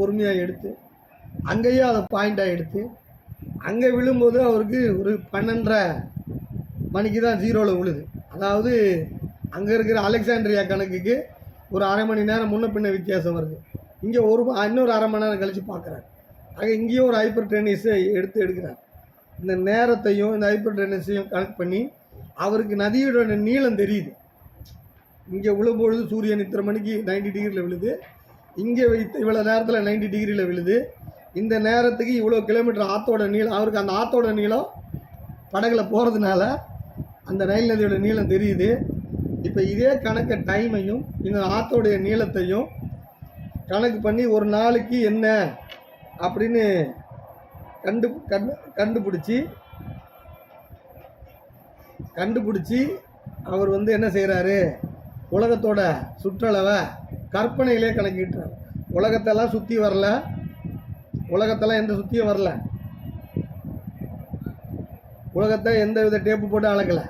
பொறுமையாக எடுத்து அங்கேயும் அதை பாயிண்டாக எடுத்து அங்கே விழும்போது அவருக்கு ஒரு பன்னெண்டரை மணிக்கு தான் ஜீரோவில் விழுது. அதாவது அங்கே இருக்கிற அலெக்சாண்ட்ரியா கணக்குக்கு ஒரு அரை மணி நேரம் முன்ன பின்ன வித்தியாசம் வருது. இங்கே ஒரு இன்னொரு அரை மணி நேரம் கழித்து பார்க்குறாரு. ஆக இங்கேயும் ஒரு ஹைப்பர் டென்னிஸை எடுத்து எடுக்கிறார். இந்த நேரத்தையும் இந்த ஹைப்பர் டென்னிஸையும் கனெக்ட் பண்ணி அவருக்கு நதியோட நீளம் தெரியுது. இங்கே விழும்பொழுது சூரியன் இத்தனை மணிக்கு 90 டிகிரியில் விழுது. இங்கே வைத்து இவ்வளோ நேரத்தில் 90 டிகிரியில் விழுது. இந்த நேரத்துக்கு இவ்வளோ கிலோமீட்டர் ஆற்றோட நீளம் அவருக்கு அந்த ஆற்றோட நீளம் படகுல போகிறதுனால அந்த ரயில் நதியோட நீளம் தெரியுது. இப்போ இதே கணக்கு டைமையும் இந்த ஆற்றோடைய நீளத்தையும் கணக்கு பண்ணி ஒரு நாளைக்கு என்ன அப்படின்னு கண்டு கண்டு கண்டுபிடிச்சி கண்டுபிடிச்சி அவர் வந்து என்ன செய்கிறாரு உலகத்தோட சுற்றளவை கற்பனையிலே கணக்கிட்டார் உலகத்தெல்லாம் சுற்றி வரல. உலகத்தெல்லாம் எந்த சுற்றியும் வரல. உலகத்தை எந்த வித டேப்பு போட்டு அளக்கலை.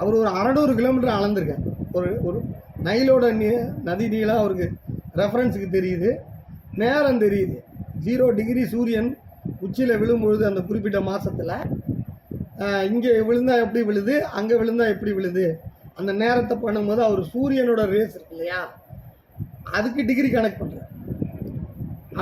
அவர் ஒரு அறநூறு கிலோமீட்டர் அளந்திருக்கார். ஒரு ஒரு நைலோட நீ நதி நீளம் அவருக்கு ரெஃபரன்ஸுக்கு தெரியுது. நேரம் தெரியுது. ஜீரோ டிகிரி சூரியன் உச்சியில் விழும்பொழுது அந்த குறிப்பிட்ட மாதத்தில் இங்கே விழுந்தா எப்படி விழுது? அங்கே விழுந்தால் எப்படி விழுது? அந்த நேரத்தை பண்ணும்போது அவர் சூரியனோட ரேஸ் இருக்கு இல்லையா? அதுக்கு டிகிரி கனெக்ட் பண்ணுறார்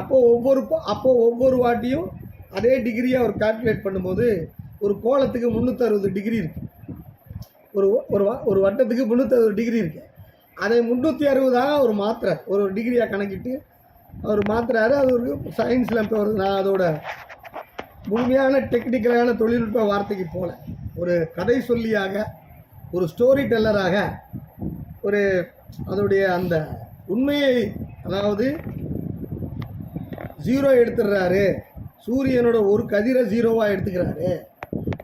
அப்போ ஒவ்வொரு அப்போது அப்போ ஒவ்வொரு வாட்டியும் அதே டிகிரியை அவர் கால்குலேட் பண்ணும்போது ஒரு கோலத்துக்கு முந்நூற்றறுபது டிகிரி இருக்கு. ஒரு ஒரு ஒரு வட்டத்துக்கு முந்நூற்றறுபது டிகிரி இருக்கு. அதை முந்நூற்றி அறுபதாக அவர் மாத்துறார். ஒரு ஒரு டிகிரியாக கணக்கிட்டு அவர் மாத்துறாரு. அது ஒரு சயின்ஸில் இப்போ ஒரு நான் அதோட முழுமையான டெக்னிக்கலான தொழில்நுட்ப வார்த்தைக்கு போகல ஒரு கதை சொல்லியாக ஒரு ஸ்டோரி டெல்லராக ஒரு அதோடைய அந்த உண்மையை அதாவது ஜீரோ எடுத்துடுறாரு சூரியனோட ஒரு கதிரை ஜீரோவாக எடுத்துக்கிறாரு.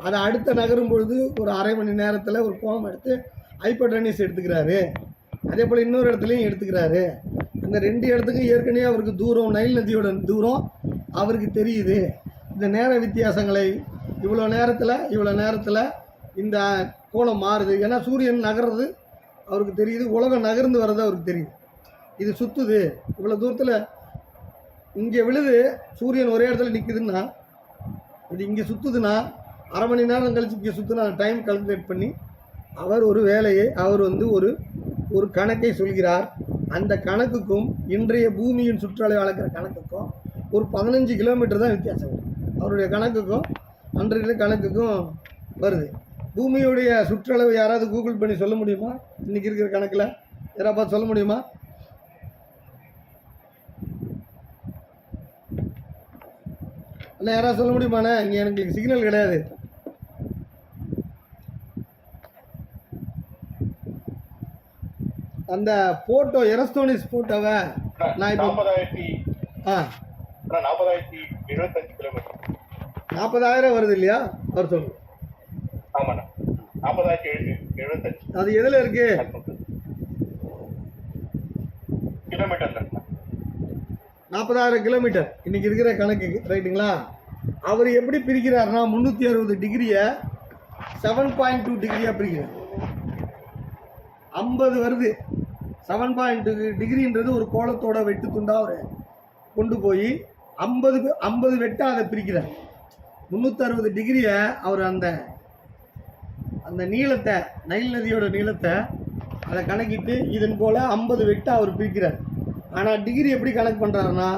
அதை அடுத்த நகரும் பொழுது ஒரு அரை மணி நேரத்தில் ஒரு கோம் எடுத்து ஹைப்பர்டனிஸ் எடுத்துக்கிறாரு. அதே போல் இன்னொரு இடத்துலையும் எடுத்துக்கிறாரு. அந்த ரெண்டு இடத்துக்கும் ஏற்கனவே அவருக்கு தூரம் நைல் நதியோட தூரம் அவருக்கு தெரியுது. இந்த நேர வித்தியாசங்களை இவ்வளோ நேரத்தில் இவ்வளோ நேரத்தில் இந்த கோலம் மாறுது. ஏன்னா சூரியன் நகர்றது அவருக்கு தெரியுது. உலகம் நகர்ந்து வர்றது அவருக்கு தெரியுது. இது சுற்றுது இவ்வளோ தூரத்தில் இங்கே விழுது. சூரியன் ஒரே இடத்துல நிற்குதுன்னா இது இங்கே சுற்றுதுன்னா அரை மணி நேரம் கழிச்சு இங்கே சுற்றுனா டைம் கல்குலேட் பண்ணி அவர் ஒரு வேலையை அவர் வந்து ஒரு ஒரு கணக்கை சொல்கிறார். அந்த கணக்குக்கும் இன்றைய பூமியின் சுற்றளவை அளக்கிற கணக்குக்கும் ஒரு பதினஞ்சு கிலோமீட்டர் தான் வித்தியாசம். அவருடைய கணக்குக்கும் அன்றைய கணக்குக்கும் வருது. பூமியுடைய சுற்றளவு யாராவது கூகுள் பண்ணி சொல்ல முடியுமா? இன்றைக்கி இருக்கிற கணக்கில் யாராவது பார்த்து சொல்ல முடியுமா? அண்ணா யாராவது சொல்ல முடியுமாண்ணே? இங்கே எனக்கு சிக்னல் கிடையாது. அந்த ஃபோட்டோ எரஸ்டோனிஸ் ஃபோட்டோவை நான் இப்போ ஆ. நாற்பதாயிரத்தி எழுபத்தஞ்சு கிலோமீட்டர். நாற்பதாயிரம் வருது இல்லையா? அவர் சொல்லுங்க. ஆமாண்ணா. நாற்பதாயிரத்தி எழு எழுபத்தஞ்சு. அது எதில் இருக்கு. நாற்பதாயிரம் கிலோமீட்டர். இன்னைக்கு இருக்கிற கணக்கு ரைட்டுங்களா? அவர் எப்படி பிரிக்கிறாருன்னா முந்நூற்றி அறுபது டிகிரியை செவன் பாயிண்ட் டூ டிகிரியாக பிரிக்கிறார். ஐம்பது வருது. செவன் பாயிண்ட் டிகிரின்றது ஒரு கோலத்தோட வெட்டு துண்டா அவர் கொண்டு போய் ஐம்பது ஐம்பது வெட்டாக அதை பிரிக்கிறார். முந்நூற்றறுபது டிகிரியை அவர் அந்த அந்த நீளத்தை நைல் நதியோட நீளத்தை அதை கணக்கிட்டு இதன் போல் ஐம்பது வெட்டை அவர் பிரிக்கிறார். ஆனால் டிகிரி எப்படி கணக்கு பண்ணுறாருன்னா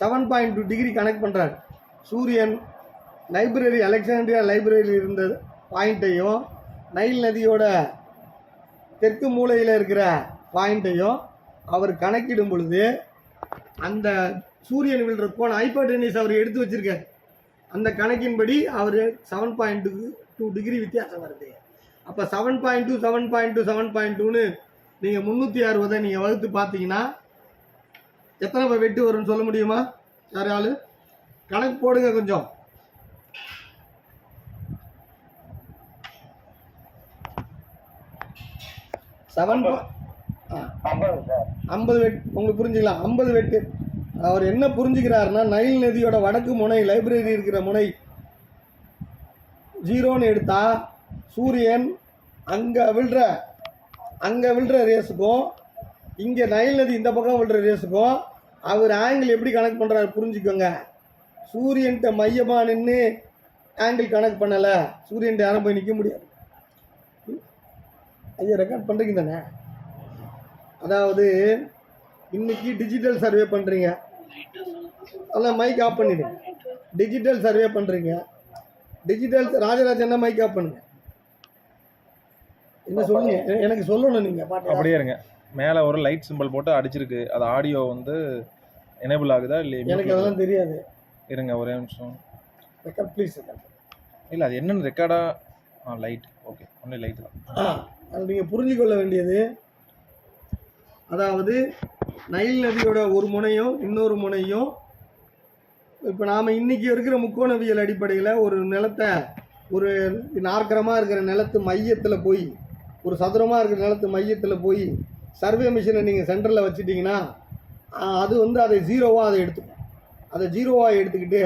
செவன் பாயிண்ட் டூ டிகிரி கணக்கு பண்ணுறார் சூரியன் லைப்ரரி அலெக்சாண்ட்ரியா லைப்ரரியில் இருந்த பாயிண்ட்டையும் நைல் நதியோட தெற்கு மூலையில் இருக்கிற பாயிண்ட்டையும் அவர் கணக்கிடும் பொழுது அந்த சூரியன் விழுற கோணம் ஹைப்பர் அவர் எடுத்து வச்சிருக்காரு. அந்த கணக்கின்படி அவர் செவன் பாயிண்ட்டுக்கு டூ டிகிரி வித்தியாசம் வருது. அப்போ seven point two seven point two seven point டூன்னு நீங்கள் முந்நூற்றி அறுபதை நீங்கள் வகுத்து பார்த்தீங்கன்னா எத்தனை ப- வெட்டு வரும்னு சொல்ல முடியுமா? யார் ஆளு? கணக்கு போடுங்க கொஞ்சம். செவன் ஐம்பது வெட் உங்களுக்கு புரிஞ்சுக்கலாம் ஐம்பது வெட்டு. அவர் என்ன புரிஞ்சுக்கிறாருன்னா நைல் நதியோட வடக்கு முனை லைப்ரரி இருக்கிற முனை ஜீரோன்னு எடுத்தால் சூரியன் அங்கே விழுற அங்கே விழுற ரேஸுக்கும் இங்கே நைல் நதி இந்த பக்கம் விழுற ரேஸுக்கும் அவர் ஆங்கிள் எப்படி கனெக்ட் பண்ணுறாரு புரிஞ்சுக்கோங்க. சூரியன்கிட்ட மையமாக நின்று ஆங்கிள் கனெக்ட் பண்ணலை சூரியன்கிட்ட யாரும் போய் நிற்க முடியாது. ஐயா ரெக்கார்ட் பண்ணுறீங்க தானே? அதாவது இன்னைக்கு டிஜிட்டல் சர்வே பண்ணுறீங்க அதெல்லாம் மைக் ஆஃப் பண்ணிவிடுங்க டிஜிட்டல் சர்வே பண்ணுறீங்க டிஜிட்டல் ராஜராஜன்னா மைக் ஆஃப் பண்ணுங்க. என்ன சொல்லுங்க? எனக்கு சொல்லணும் நீங்கள் பாட்டு அப்படியே இருங்க. மேலே ஒரு லைட் சிம்பிள் போட்டு அடிச்சிருக்கு. அது ஆடியோ வந்து எனேபிள் ஆகுதா இல்லை எனக்கு அதெல்லாம் தெரியாது. இருங்க ஒரே நிமிஷம். ரெக்கார்ட் ப்ளீஸ் இல்லை அது என்னென்னு ரெக்கார்டா ஆ? லைட் ஓகே ஒன்லி லைட் தான். அது நீங்கள் புரிஞ்சுக்கொள்ள வேண்டியது. அதாவது நைல் நதியோட ஒரு முனையும் இன்னொரு முனையும் இப்போ நாம் இன்றைக்கி இருக்கிற முக்கோணவியல் அடிப்படையில் ஒரு நிலத்தை ஒரு நாற்கரமாக இருக்கிற நிலத்து மையத்தில் போய் ஒரு சதுரமாக இருக்கிற நிலத்து மையத்தில் போய் சர்வே மிஷினை நீங்கள் சென்டரில் வச்சிட்டிங்கன்னா அது வந்து அதை ஜீரோவாக அதை எடுத்துக்கும். அதை ஜீரோவாக எடுத்துக்கிட்டு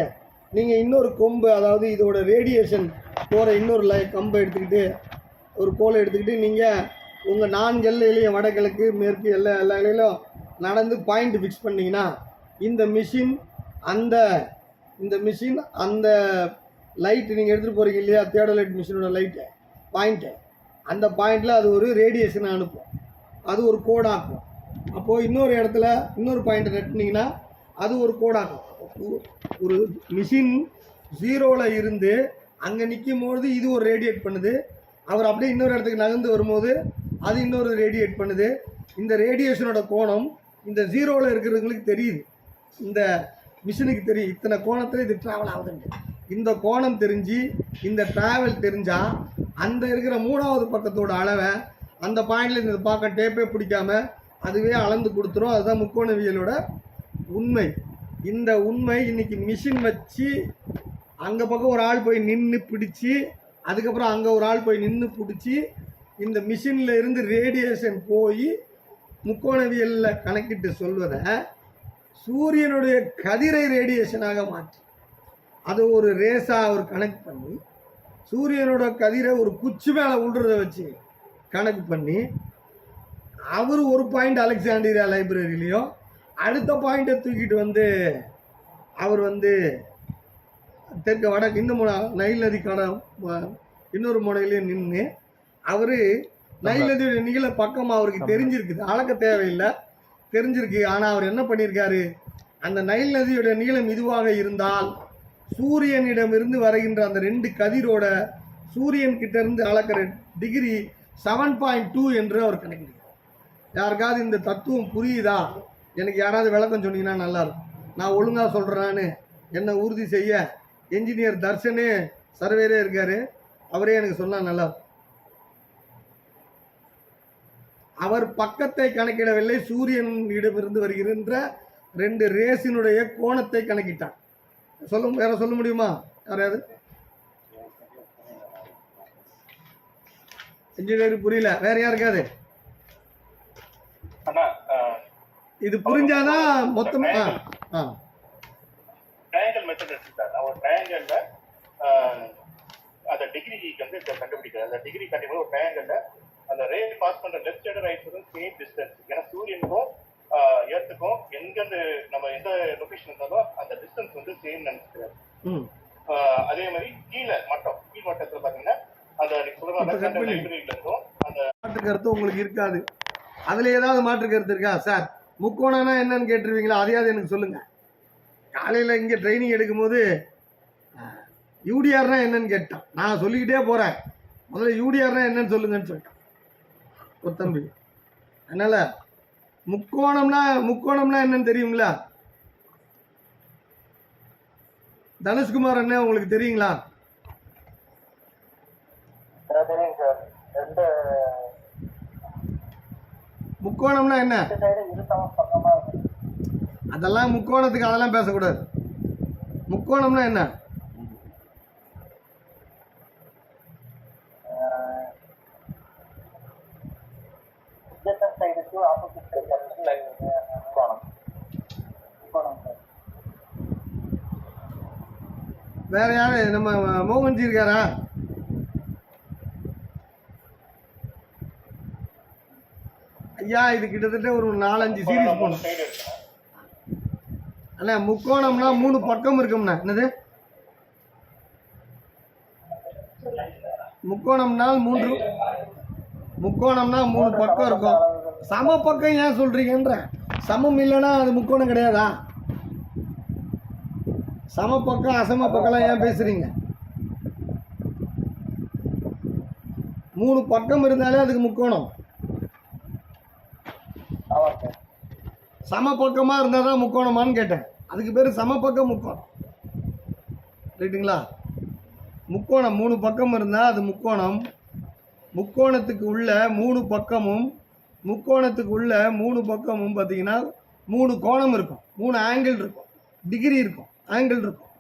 நீங்கள் இன்னொரு கொம்பு அதாவது இதோட ரேடியேஷன் போகிற இன்னொரு லை கம்பை எடுத்துக்கிட்டு ஒரு கோலை எடுத்துக்கிட்டு நீங்கள் உங்கள் நான்கு எல்லையிலையும் வடகிழக்கு மேற்கு எல்லா எல்லா இலையிலும் நடந்து பாயிண்ட் ஃபிக்ஸ் பண்ணிங்கன்னா இந்த மிஷின் அந்த இந்த மிஷின் அந்த லைட் நீங்கள் எடுத்துகிட்டு போகிறீங்க இல்லையா? தேடலைட் மிஷினோட லைட்டு பாயிண்ட்டு அந்த பாயிண்டில் அது ஒரு ரேடியேஷனை அனுப்பும். அது ஒரு கோடாக்கும் அப்போது இன்னொரு இடத்துல இன்னொரு பாயிண்ட்டை நட்டினீங்கன்னா அது ஒரு கோடாக்கும் ஒரு மிஷின் ஜீரோவில் இருந்து அங்கே நிற்கும் பொழுது இது ஒரு ரேடியேட் பண்ணுது. அவர் அப்படியே இன்னொரு இடத்துக்கு நகர்ந்து வரும்போது அது இன்னொரு ரேடியேட் பண்ணுது. இந்த ரேடியேஷனோட கோணம் இந்த ஜீரோவில் இருக்கிறவங்களுக்கு தெரியுது. இந்த மிஷினுக்கு தெரியும் இத்தனை கோணத்தில் இது ட்ராவல் ஆகுதுன்னு. இந்த கோணம் தெரிஞ்சு இந்த ட்ராவல் தெரிஞ்சால் அந்த இருக்கிற மூணாவது பக்கத்தோட அளவை அந்த பாயிண்டில் இந்த பார்க்க டேப்பே பிடிக்காம அதுவே அளந்து கொடுத்துரும். அதுதான் முக்கோணவியலோட உண்மை. இந்த உண்மை இன்னைக்கு மிஷின் வச்சு அங்கே பக்கம் ஒரு ஆள் போய் நின்று பிடிச்சி அதுக்கப்புறம் அங்கே ஒரு ஆள் போய் நின்று பிடிச்சி இந்த மிஷினில் இருந்து ரேடியேஷன் போய் முக்கோணவியலில் கணக்கிட்டு சொல்வதை சூரியனுடைய கதிரை ரேடியேஷனாக மாற்றி அதை ஒரு ரேஸாக அவர் கனெக்ட் பண்ணி சூரியனோட கதிரை ஒரு குச்சி மேலே விடுறத வச்சு கணக்கு பண்ணி அவர் ஒரு பாயிண்ட் அலெக்சாண்டிரியா லைப்ரரியிலையும் அடுத்த பாயிண்ட்டை தூக்கிட்டு வந்து அவர் வந்து தெற்கு வடக்கு இந்த முனை நைல் நதிக்கான இன்னொரு முனையிலையும் நின்று அவர் நைல் நதியோட நீள பக்கம் அவருக்கு தெரிஞ்சிருக்குது. அளக்க தேவையில்லை. தெரிஞ்சிருக்கு. ஆனால் அவர் என்ன பண்ணியிருக்காரு? அந்த நைல் நதியோட நீளம் இதுவாக இருந்தால் சூரியனிடமிருந்து வருகின்ற அந்த ரெண்டு கதிரோட சூரியன் கிட்டேருந்து அளக்கிற டிகிரி செவன் பாயிண்ட் டூ என்று அவர் கணக்கிடுறார் யாருக்காவது இந்த தத்துவம் புரியுதா? எனக்கு யாராவது விளக்கம் சொன்னீங்கன்னா நல்லாயிருக்கும். நான் ஒழுங்காக சொல்கிறேன்னு என்னை உறுதி செய்ய என்ஜினியர் தர்ஷனே சர்வேரே இருக்கார். அவரே எனக்கு சொன்னால் நல்லா இருக்கும். அவர் பக்கத்தை கணக்கிடவில்லை. சூரியனிடமிருந்து வருகின்ற ரெண்டு ரேஸினுடைய கோணத்தை கணக்கிட்டார். சொல்ல வேற சொல்ல முடியுமா? யாரையாவது இன்ஜினியர் புரியல. வேற யாருக்காது இது புரிஞ்சாதான் மொத்தமா ஆ, ட்ரையாங்கல் மெத்தட் எடுத்துட்டார் அவர் ட்ரையாங்கல்ல அந்த டிகிரிக்கு வந்து கண்டுபிடிக்கிறார். அந்த டிகிரி கண்டிப்பாக ஒரு ட்ரையாங்கல்ல அந்த ரே பாஸ் பண்ற லெஃப்ட் சைடு ரைட் சைடும் சேம் டிஸ்டன்ஸ் ஏன்னா சூரியனுக்கும் ஏர்த்துக்கும் எங்கேருந்து நம்ம எந்த லொகேஷன் இருந்தாலும் அந்த டிஸ்டன்ஸ் வந்து சேம் நினைச்சுக்கிறார். அதே மாதிரி கீழே மட்டம் கீழ் மட்டத்தில் பார்த்தீங்கன்னா அந்த. லைப்ரரியில இருக்கும். அந்த மாற்று கருத்து உங்களுக்கு இருக்காது. அதுல ஏதாவது மாற்று கருத்து இருக்கா? சார் முக்கோணம்னா என்னன்னு கேட்டுருவீங்களா? அதையாவது எனக்கு சொல்லுங்க. காலையில இங்க ட்ரைனிங் எடுக்கும்போது யூடிஆர்னா என்னன்னு கேட்டான். நான் சொல்லிக்கிட்டே போறேன். முதல்ல யூடிஆர்னா என்னன்னு சொல்லுங்கன்னு சொல்லிட்டான். ஒரு தம்பி அதனால முக்கோணம்னா முக்கோணம்னா என்னன்னு தெரியுங்களா தனுஷ்குமார் அண்ணன் உங்களுக்கு தெரியுங்களா? முக்கோணம்னா என்ன? அதெல்லாம் முக்கோணத்துக்கு அதெல்லாம் பேசக்கூடாது. முக்கோணம்னா என்ன adjacent side to opposite side இருக்கு கோணம் கோணம் சார் வேற யாரு? நம்ம மோகன்ஜி இருக்காரா? ஐயா இது கிட்டத்தட்ட ஒரு நாலஞ்சு சீரீஸ் போகணும் அண்ணா முக்கோணம்னா மூணு பக்கம் இருக்கும்ண்ணா. என்னது? முக்கோணம்னால் மூன்று. முக்கோணம்னா மூணு பக்கம் இருக்கும். சம பக்கம் ஏன் சொல்றீங்கன்ற? சமம் இல்லைன்னா அது முக்கோணம் கிடையாதா? சம பக்கம் அசம பக்கம்லாம் ஏன் பேசுறீங்க? மூணு பக்கம் இருந்தாலே அதுக்கு முக்கோணம். சம பக்கமாக இருந்தால் தான் முக்கோணமான்னு கேட்டேன். அதுக்கு பேர் சம பக்கம் முக்கோணம். ரைட்டுங்களா முக்கோணம் மூணு பக்கம் இருந்தால் அது முக்கோணம். முக்கோணத்துக்கு உள்ள மூணு பக்கமும் முக்கோணத்துக்கு உள்ள மூணு பக்கமும் பார்த்தீங்கன்னா மூணு கோணம் இருக்கும். மூணு ஆங்கிள் இருக்கும். டிகிரி இருக்கும். ஆங்கிள் இருக்கும்.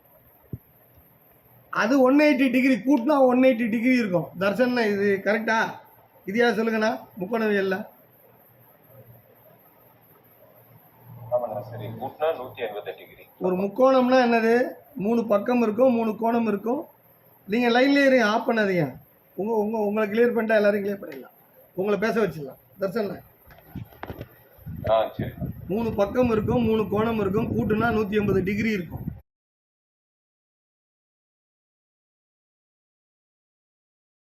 அது ஒன் எயிட்டி டிகிரி கூட்டினா ஒன் எயிட்டி டிகிரி இருக்கும். தர்ஷன் இது கரெக்டா இது யார் சொல்லுங்கண்ணா? முக்கோணவியல்ல? ஒரு முக்கோணம்னா என்னது? மூணு பக்கம் இருக்கும் மூணு கோணம் இருக்கும். நீங்கள் லைன்லேயே இருங்க ஆஃப் பண்ணாதீங்க. உங்கள் உங்கள் உங்களை கிளியர் பண்ணிட்டா எல்லாரையும் கிளியர் பண்ணிடலாம். உங்களை பேச வச்சிடலாம். தர்சன் மூணு பக்கம் இருக்கும் மூணு கோணம் இருக்கும். கூட்டுனா நூற்றி ஐம்பது டிகிரி இருக்கும்.